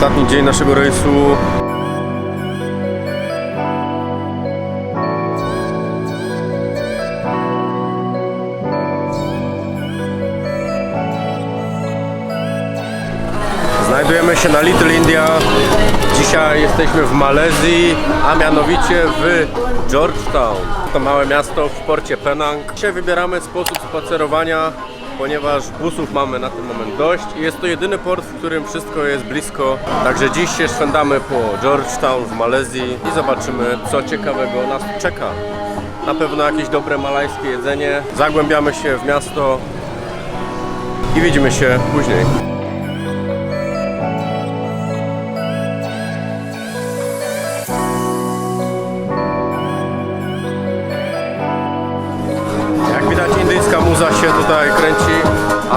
Ostatni dzień naszego rejsu. Znajdujemy się na Little India. Dzisiaj jesteśmy w Malezji, a mianowicie w Georgetown. To małe miasto w porcie Penang. Dzisiaj wybieramy sposób spacerowania, ponieważ busów mamy na ten moment dość i jest to jedyny port, w którym wszystko jest blisko. Także dziś się szwendamy po Georgetown w Malezji i zobaczymy, co ciekawego nas czeka. Na pewno jakieś dobre malajskie jedzenie. Zagłębiamy się w miasto i widzimy się później.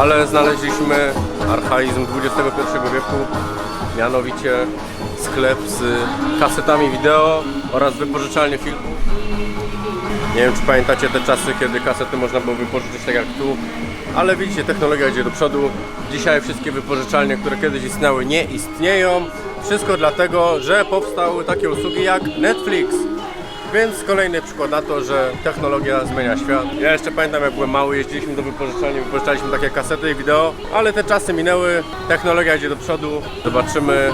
Ale znaleźliśmy archaizm XXI wieku, mianowicie sklep z kasetami wideo oraz wypożyczalnię filmów. Nie wiem czy pamiętacie te czasy, kiedy kasety można było wypożyczyć tak jak tu, ale widzicie, technologia idzie do przodu. Dzisiaj wszystkie wypożyczalnie, które kiedyś istniały, nie istnieją. Wszystko dlatego, że powstały takie usługi jak Netflix. Więc kolejny przykład na to, że technologia zmienia świat. Ja jeszcze pamiętam jak byłem mały, jeździliśmy do wypożyczalni, wypożyczaliśmy takie kasety i wideo, ale te czasy minęły, technologia idzie do przodu. Zobaczymy,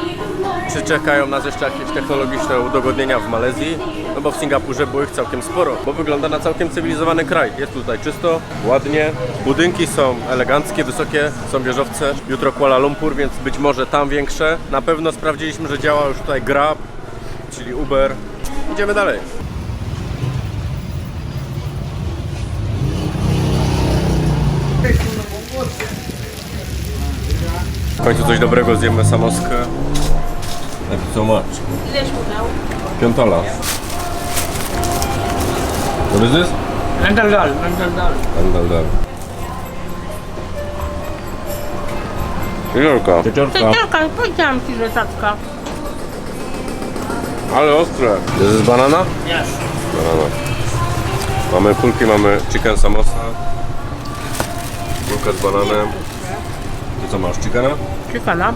czy czekają nas jeszcze jakieś technologiczne udogodnienia w Malezji, no bo w Singapurze było ich całkiem sporo, bo wygląda na całkiem cywilizowany kraj. Jest tutaj czysto, ładnie, budynki są eleganckie, wysokie, są wieżowce. Jutro Kuala Lumpur, więc być może tam większe. Na pewno sprawdziliśmy, że działa już tutaj Grab, czyli Uber. Idziemy dalej. W końcu coś dobrego zjemy samoskę. Thank you so much. Ileś mu dał? Piątola. What is this? Rental dal. Wieczorka. Cieciorka, powiedziałam ci, że tatka. Ale ostre. This is banana? Yes. Banana. Mamy kulki, mamy chicken samosa. Kulka z bananem. Ty co masz, chickena? Czekana.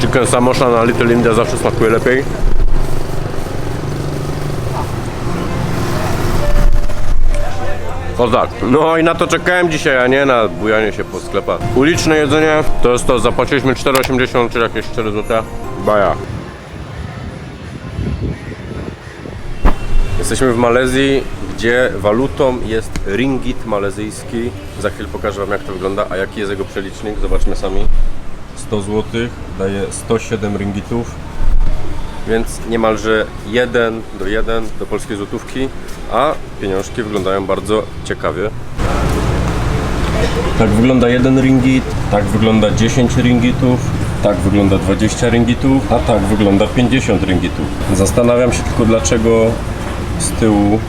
Chicken samosa na Little India zawsze smakuje lepiej. Kozak. No i na to czekałem dzisiaj, a nie na bujanie się po sklepach. Uliczne jedzenie to jest to, zapłaciliśmy 4,80 czy jakieś 4 zł. Baja. Jesteśmy w Malezji, gdzie walutą jest ringgit malezyjski. Za chwilę pokażę Wam jak to wygląda, a jaki jest jego przelicznik. Zobaczmy sami. 100 zł daje 107 ringgitów, więc niemalże 1 do 1 do polskiej złotówki, a pieniążki wyglądają bardzo ciekawie. Tak wygląda 1 ringgit, tak wygląda 10 ringgitów, tak wygląda 20 ringgitów, a tak wygląda 50 ringgitów. Zastanawiam się tylko dlaczego z tyłu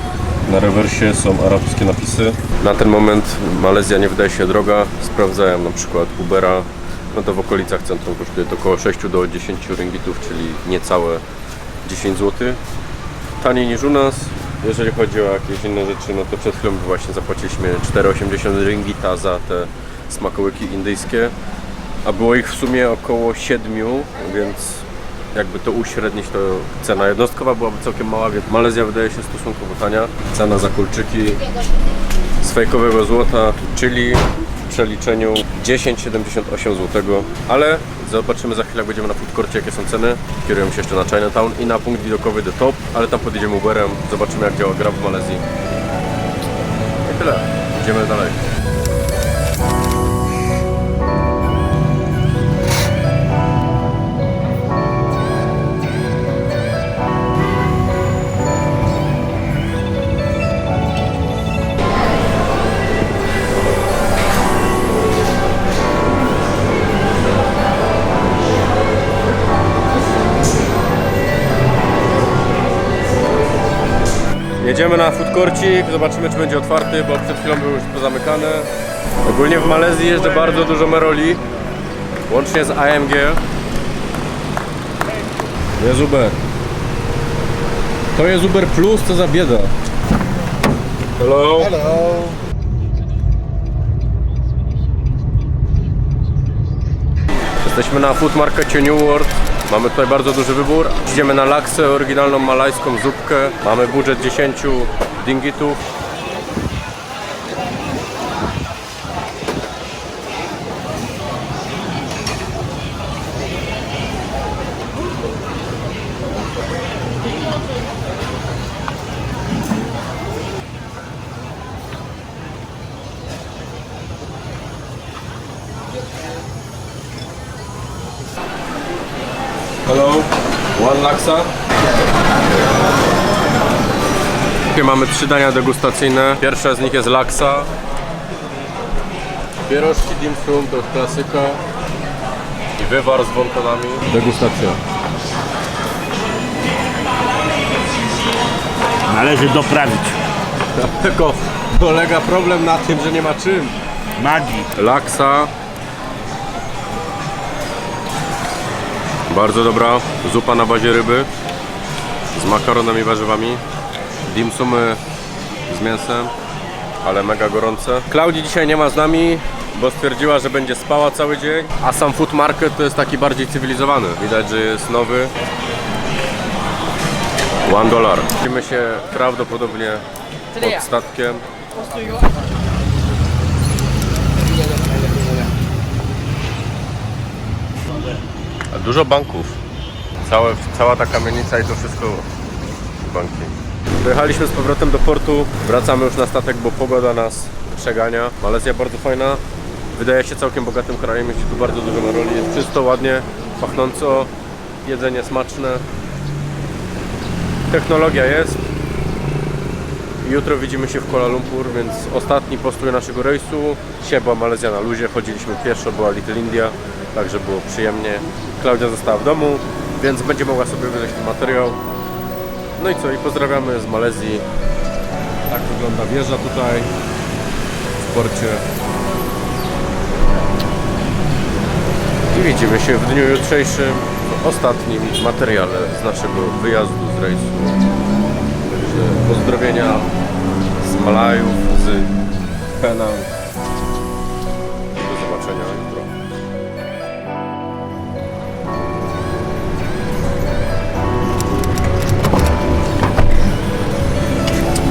na rewersie są arabskie napisy. Na ten moment Malezja nie wydaje się droga. Sprawdzałem na przykład Ubera. No to w okolicach centrum kosztuje to około 6 do 10 ringgitów, czyli niecałe 10 zł. Taniej niż u nas. Jeżeli chodzi o jakieś inne rzeczy, no to przed chwilą właśnie zapłaciliśmy 4,80 ringgita za te smakołyki indyjskie, a było ich w sumie około 7, więc jakby to uśrednić, to cena jednostkowa byłaby całkiem mała, więc Malezja wydaje się stosunkowo tania. Cena za kulczyki z fejkowego złota, czyli w przeliczeniu 10,78 zł, ale zobaczymy za chwilę, jak będziemy na food courcie, jakie są ceny. Kierujemy się jeszcze na Chinatown i na punkt widokowy The Top, ale tam podjedziemy Uberem, zobaczymy jak działa Grab w Malezji. I tyle, idziemy dalej. Jedziemy na food courcik, zobaczymy czy będzie otwarty, bo przed chwilą był już pozamykany. Ogólnie w Malezji jeżdżę bardzo dużo meroli, łącznie z AMG. Jest Uber. To jest Uber Plus, co za bieda. Hello. Jesteśmy na food markecie New World. Mamy tutaj bardzo duży wybór. Idziemy na laksę, oryginalną malajską zupkę. Mamy budżet 10 dingitów. Hello, one laksa. Tutaj mamy trzy dania degustacyjne. Pierwsze z nich jest laksa. Pierożki dim sum to klasyka. I wywar z wontonami. Degustacja. Należy doprawić. Tylko polega problem na tym, że nie ma czym. Magii. Laksa. Bardzo dobra zupa na bazie ryby z makaronami i warzywami. Dimsumy z mięsem, ale mega gorące. Klaudii dzisiaj nie ma z nami, bo stwierdziła, że będzie spała cały dzień, a sam food market to jest taki bardziej cywilizowany. Widać, że jest nowy. One dollar. Widzimy się prawdopodobnie pod statkiem. Dużo banków. Całe, cała ta kamienica i to wszystko banki. Dojechaliśmy z powrotem do portu. Wracamy już na statek, bo pogoda nas przegania. Malezja bardzo fajna. Wydaje się całkiem bogatym krajem, jeśli tu bardzo dużo maroli. Jest czysto, ładnie, pachnąco, jedzenie smaczne. Technologia jest. Jutro widzimy się w Kuala Lumpur, więc ostatni postój naszego rejsu. Dzisiaj była Malezja na luzie, chodziliśmy pieszo, była Little India, także było przyjemnie. Klaudia została w domu, więc będzie mogła sobie wydać ten materiał. No i co, i pozdrawiamy z Malezji. Tak wygląda wieża tutaj w porcie. I widzimy się w dniu jutrzejszym, w ostatnim materiale z naszego wyjazdu z rejsu. Pozdrowienia z Malajów, z Penang. Do zobaczenia jutro.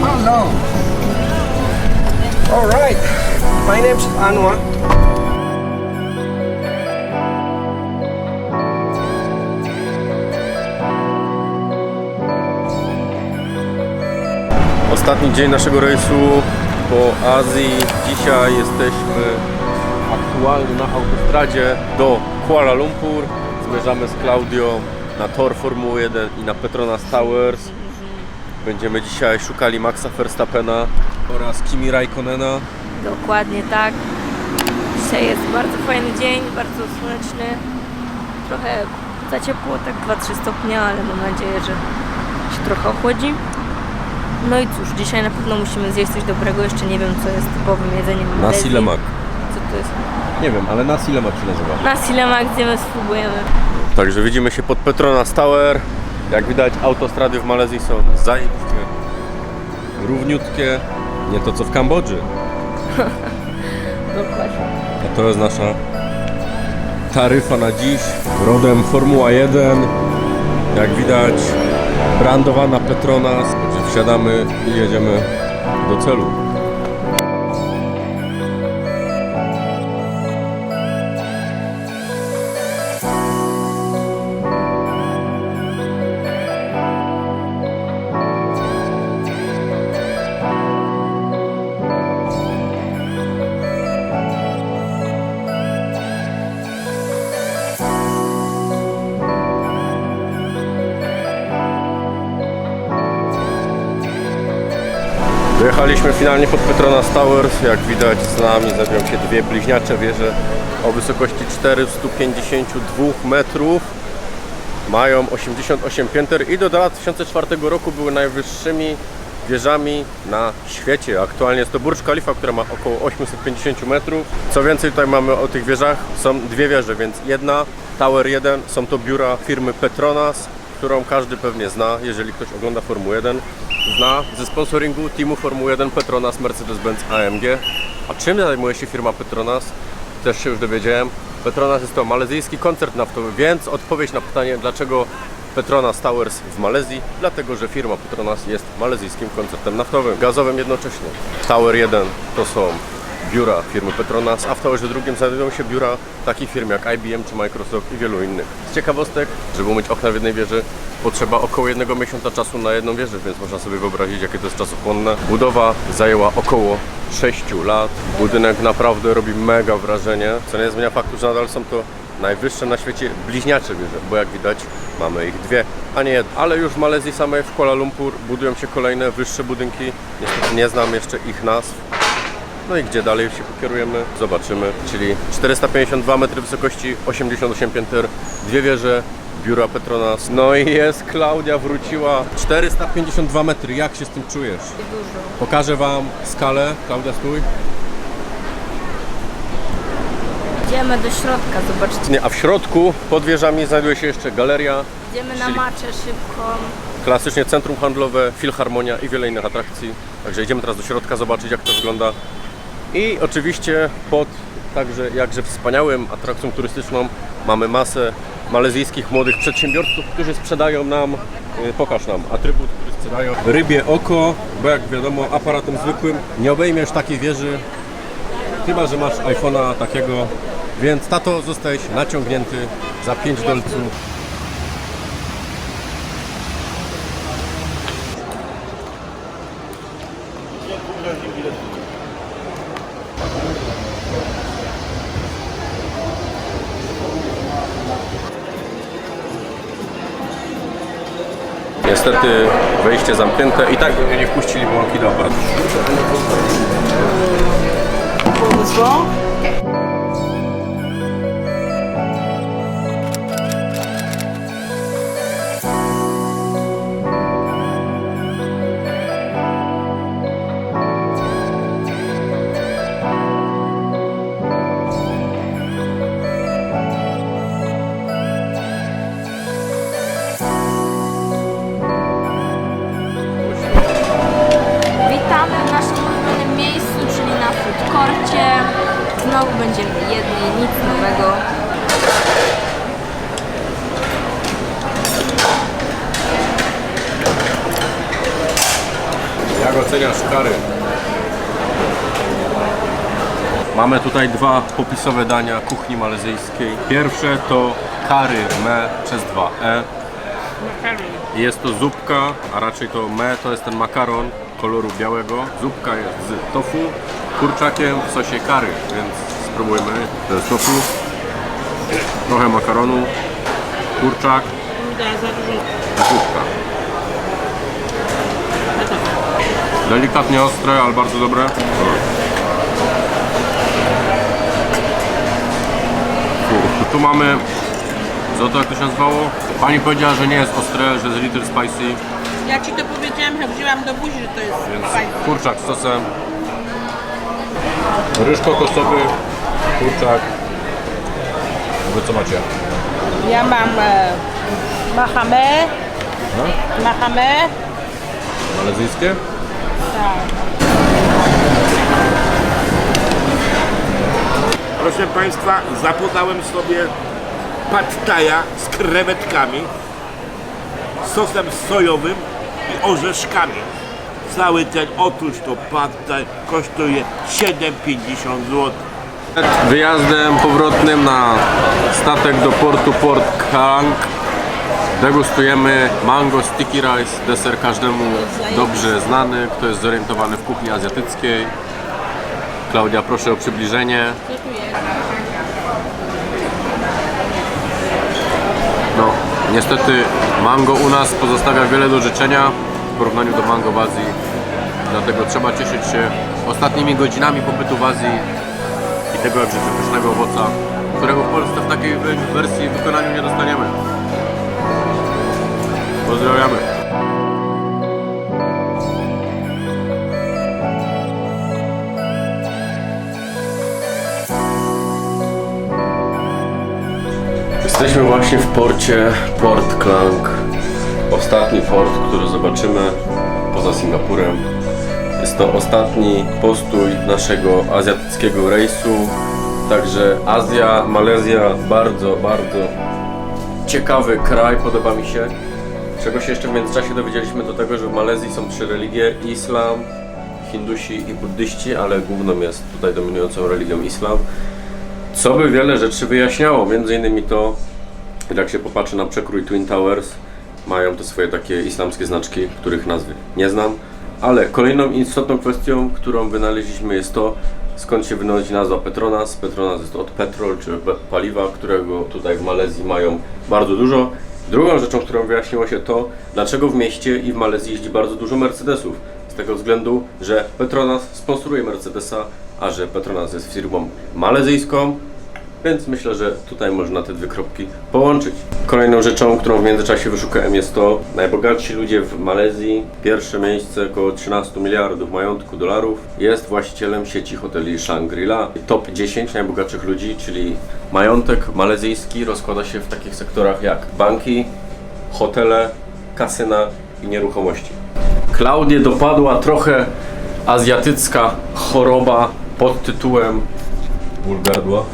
Hello. All right. My name's Anwar. Ostatni dzień naszego rejsu po Azji. Dzisiaj jesteśmy aktualnie na autostradzie do Kuala Lumpur. Zmierzamy z Klaudią na tor Formuły 1 i na Petronas Towers. Będziemy dzisiaj szukali Maxa Verstappena oraz Kimi Raikkonena. Dokładnie tak. Dzisiaj jest bardzo fajny dzień, bardzo słoneczny. Trochę za ciepło, tak 2-3 stopnie, ale mam nadzieję, że się trochę ochłodzi. No i cóż, dzisiaj na pewno musimy zjeść coś dobrego. Jeszcze nie wiem, co jest typowym jedzeniem Nasi Malezji. lemak. Co to jest? Nie wiem, ale Nasi lemak się nazywa. Nasi lemak, gdzie my spróbujemy. Także widzimy się pod Petronas Tower. Jak widać autostrady w Malezji są zajebiście równiutkie. Nie to co w Kambodży. Dokładnie. A to jest nasza taryfa na dziś. Rodem Formuła 1. Jak widać brandowana Petronas. Także wsiadamy i jedziemy do celu. Dojechaliśmy finalnie pod Petronas Towers. Jak widać z nami znajdują się dwie bliźniacze wieże o wysokości 452 metrów. Mają 88 pięter i do 2004 roku były najwyższymi wieżami na świecie. Aktualnie jest to Burj Khalifa, która ma około 850 metrów. Co więcej, tutaj mamy o tych wieżach, są dwie wieże, więc jedna, Tower 1, są to biura firmy Petronas, którą każdy pewnie zna, jeżeli ktoś ogląda Formułę 1. Zna ze sponsoringu teamu Formuły 1 Petronas Mercedes-Benz AMG. A czym zajmuje się firma Petronas? też się już dowiedziałem. Petronas jest to malezyjski koncert naftowy, więc odpowiedź na pytanie, dlaczego Petronas Towers w Malezji, dlatego że firma Petronas jest malezyjskim koncertem naftowym, gazowym jednocześnie. Tower 1 to są biura firmy Petronas, a w Towerze drugim znajdują się biura takich firm jak IBM czy Microsoft i wielu innych. Z ciekawostek, żeby umyć okna w jednej wieży, potrzeba około jednego miesiąca czasu na jedną wieżę, więc można sobie wyobrazić, jakie to jest czasochłonne. Budowa zajęła około 6 lat. Budynek naprawdę robi mega wrażenie, co nie zmienia faktu, że nadal są to najwyższe na świecie bliźniacze wieże, bo jak widać mamy ich dwie, a nie jedną. Ale już w Malezji samej, w Kuala Lumpur budują się kolejne wyższe budynki. Niestety nie znam jeszcze ich nazw. No i gdzie dalej się pokierujemy, zobaczymy. Czyli 452 metry wysokości, 88 pięter, dwie wieże, biura Petronas. No i jest, Klaudia wróciła. 452 metry, jak się z tym czujesz? Dużo. Pokażę Wam skalę. Klaudia, stój. Idziemy do środka, zobaczcie. Nie, a w środku pod wieżami znajduje się jeszcze galeria, Idziemy na Czyli- maczę szybką. klasycznie centrum handlowe, filharmonia i wiele innych atrakcji. Także idziemy teraz do środka zobaczyć jak to wygląda. I oczywiście pod także jakże wspaniałym atrakcją turystyczną mamy masę malezyjskich młodych przedsiębiorców, którzy sprzedają nam, y, pokaż nam, atrybut, który sprzedają. Rybie oko, bo jak wiadomo aparatem zwykłym nie obejmiesz takiej wieży, chyba że masz iPhone'a takiego, więc tato zostałeś naciągnięty za 5 dolców. Niestety wejście zamknięte i tak by mnie nie wpuścili, bo mam Znowu będziemy jedni, nic nowego. Jak oceniasz kary? Mamy tutaj dwa popisowe dania kuchni malezyjskiej. Pierwsze to kary me przez dwa e. Jest to zupka, a raczej to me to jest ten makaron koloru białego. Zupka jest z tofu, kurczakiem w sosie kary, więc spróbujmy. To jest tofu, trochę makaronu, kurczak zupka. Delikatnie ostre, ale bardzo dobre. Tu, tu mamy, co to jak to się nazywało? Pani powiedziała, że nie jest ostre, że jest little spicy, Ja ci to powiedziałam, jak wzięłam do buzi, że to jest więc fajne. kurczak z sosem. Ryż kokosowy, kurczak. Wy co macie? Ja mam e, mahamę, No? mahamę, Malezyjskie? tak. Proszę Państwa, zapodałem sobie pad z krewetkami, sosem sojowym orzeszkami. Cały ten, otóż to pad thai kosztuje 7,50 zł. Wyjazdem powrotnym na statek do portu Port Klang degustujemy mango sticky rice, deser każdemu dobrze znany, kto jest zorientowany w kuchni azjatyckiej. Klaudia, proszę o przybliżenie. No, niestety mango u nas pozostawia wiele do życzenia w porównaniu do mango w Azji. Dlatego trzeba cieszyć się ostatnimi godzinami pobytu w Azji i tego jakże pysznego owoca, którego w Polsce w takiej wersji w wykonaniu nie dostaniemy. Pozdrawiamy. Jesteśmy właśnie w porcie Port Klang. Ostatni port, który zobaczymy poza Singapurem. Jest to ostatni postój naszego azjatyckiego rejsu Także Azja, Malezja, bardzo, bardzo ciekawy kraj, podoba mi się. Czego się jeszcze w międzyczasie dowiedzieliśmy do tego, że w Malezji są trzy religie, islam, hindusi i buddyści, ale główną jest tutaj dominującą religią islam. Co by wiele rzeczy wyjaśniało, między innymi to, jak się popatrzy na przekrój Twin Towers, mają te swoje takie islamskie znaczki, których nazwy nie znam, ale kolejną istotną kwestią, którą wynaleźliśmy jest to, skąd się wynaleźli nazwa Petronas. Petronas jest od petrol, czy pe- paliwa, którego tutaj w Malezji mają bardzo dużo. Drugą rzeczą, którą wyjaśniło się to, dlaczego w mieście i w Malezji jeździ bardzo dużo Mercedesów. Z tego względu, że Petronas sponsoruje Mercedesa, a że Petronas jest firmą malezyjską, więc myślę, że tutaj można te dwie kropki połączyć. Kolejną rzeczą, którą w międzyczasie wyszukałem jest to najbogatsi ludzie w Malezji. Pierwsze miejsce około 13 miliardów majątku dolarów. Jest właścicielem sieci hoteli Shangri-La. Top 10 najbogatszych ludzi, czyli majątek malezyjski rozkłada się w takich sektorach jak banki, hotele, kasyna i nieruchomości. Klaudię dopadła trochę azjatycka choroba pod tytułem ból gardła.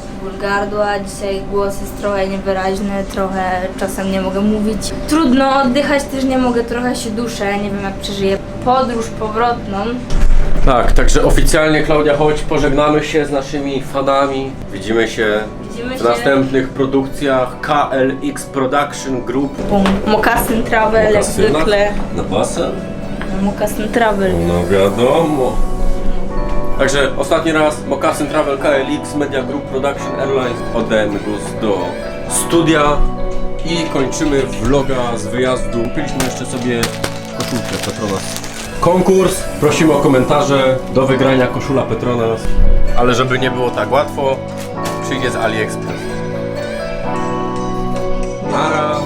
Gardła, dzisiaj głos jest trochę niewyraźny, trochę czasem nie mogę mówić. Trudno oddychać, też nie mogę, trochę się duszę, nie wiem jak przeżyję podróż powrotną. Tak, także oficjalnie Klaudia, chodź, pożegnamy się z naszymi fanami. Widzimy się Widzimy w się. następnych produkcjach KLX Production Group. Bum. Mokasyn Travel jak zwykle. Na basen? Mokasyn Travel. No wiadomo. Także ostatni raz Mokasyn Travel KLX Media Group Production Airlines. Oddajemy głos do studia i kończymy vloga z wyjazdu. Kupiliśmy jeszcze sobie koszulkę Petronas. Konkurs, prosimy o komentarze do wygrania koszula Petronas. Ale żeby nie było tak łatwo, przyjdzie z AliExpress. Nara!